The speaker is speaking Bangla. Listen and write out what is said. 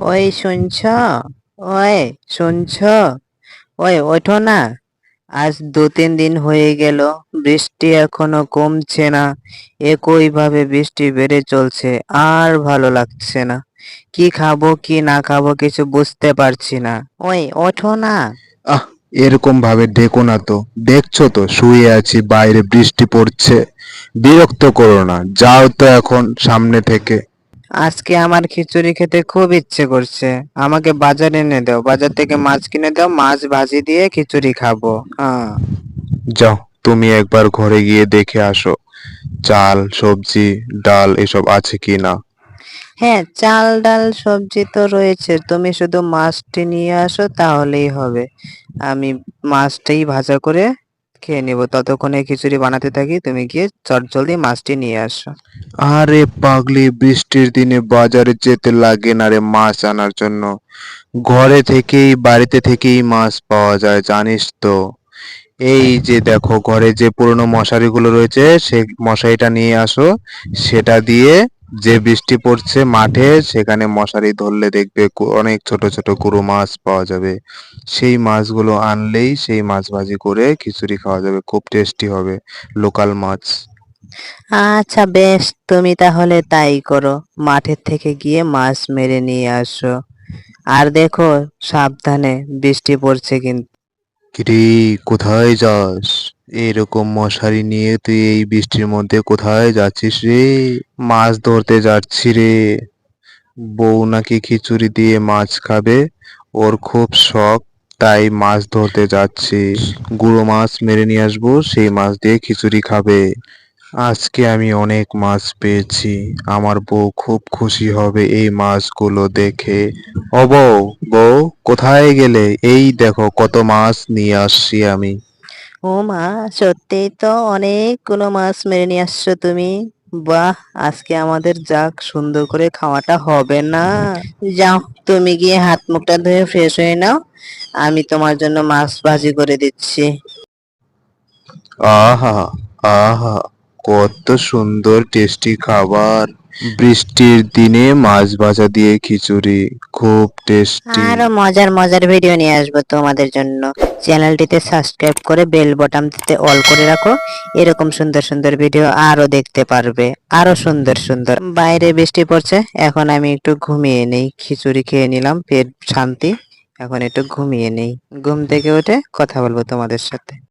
ওই শুনছ? ওই শুনছ? ওই ওঠো না। আজ দু তিন দিন হয়ে গেল, বৃষ্টি এখনও কমছে না। একইভাবে বৃষ্টি বেড়ে চলছে, আর ভালো লাগছে না। কি খাব, কি না খাব কিছু বুঝতে পারছি না। ওই ওঠো না। আহ, এরকম ভাবে ডেকো না তো। দেখছ তো, শুয়ে আছি, বাইরে বৃষ্টি পড়ছে। বিরক্ত করো না, যাও তো এখন সামনে থেকে। আজকে আমার খিচুড়ি খেতে খুব ইচ্ছে করছে। আমাকে বাজারে এনে দাও। বাজার থেকে মাছ কিনে দাও মাছ ভাজি দিয়ে খিচুড়ি খাব। হ্যাঁ। যাও তুমি একবার ঘরে গিয়ে দেখে আসো। চাল সবজি ডাল এসব আছে কি না? হ্যাঁ চাল ডাল সবজি তো রয়েছে। তুমি শুধু মাছটি নিয়ে আসো তাহলেই হবে। আমি মাছটাই ভাজা করে খেয়ে নিব। ততক্ষণে খিচুড়ি বানাতে থাকি, তুমি গিয়ে চট জলদি মাছটি নিয়ে আসো। আরে পাগলি, বৃষ্টির দিনে বাজারে যেতে লাগে না রে মাছ আনার জন্য। ঘরে থেকেই, বাড়িতে থেকেই মাছ পাওয়া যায়, জানিস তো। এই যে দেখো, ঘরে যে পুরনো মশারিগুলো রয়েছে সেই মশারিটা নিয়ে আসো, সেটা দিয়ে যে বৃষ্টি পড়ছে মাঠে সেখানে মশারি ধরলে দেখবে অনেক ছোট ছোট গুঁড়ো মাছ পাওয়া যাবে। সেই মাছগুলো আনলেই সেই মাছ ভাজি করে খিচুড়ি খাওয়া যাবে খুব টেস্টি হবে লোকাল মাছ। আচ্ছা বেশ তুমি তাহলে তাই করো। মাঠের থেকে গিয়ে মাছ মেরে নিয়ে আসো। আর দেখো সাবধানে বৃষ্টি পড়ছে কিন্তু কিরে কোথায় যাস? এরকম মশারি নিয়ে তুই এই বৃষ্টির মধ্যে কোথায় যাচ্ছিস রে? মাছ ধরতে যাচ্ছি রে। বউ নাকি খিচুড়ি দিয়ে মাছ খাবে, ওর খুব শখ, তাই মাছ ধরতে যাচ্ছি। গুঁড়ো মাছ মেরে নিয়ে আসব, সেই মাছ দিয়ে খিচুড়ি খাবে। আজকে আমি অনেক মাছ পেয়েছি, আমার বউ খুব খুশি হবে এই মাছগুলো দেখে। বউ বউ কোথায় গেলে? এই দেখো কত মাছ নিয়ে আসছি আমি। ও মা, সত্যিই তো অনেকগুলো মাছ মেরে নিয়ে আসছো তুমি। বাহ, আজকে আমাদের যাক, সুন্দর করে খাওয়াটা হবে না। যাও, তুমি গিয়ে হাত মুখটা ধুয়ে ফ্রেশ হয়ে নাও। আমি তোমার জন্য মাছ ভাজি করে দিচ্ছি। আহা আহা, কত সুন্দর টেস্টি খাবার। বৃষ্টির দিনে মাছ ভাজা দিয়ে খিচুড়ি, খুব টেস্টি আরও মজার মজার ভিডিও নিয়ে আসব তোমাদের জন্য। চ্যানেলটিতে সাবস্ক্রাইব করে বেল বাটনটিতে অল করে রাখো। এরকম সুন্দর সুন্দর ভিডিও আরও দেখতে পারবে। আরও সুন্দর সুন্দর। বাইরে বৃষ্টি পড়ছে, এখন আমি একটু ঘুমিয়ে নেই। খিচুড়ি খেয়ে নিলাম, পেট শান্তি। এখন একটু ঘুমিয়ে নেই। ঘুম থেকে উঠে কথা বলব তোমাদের সাথে।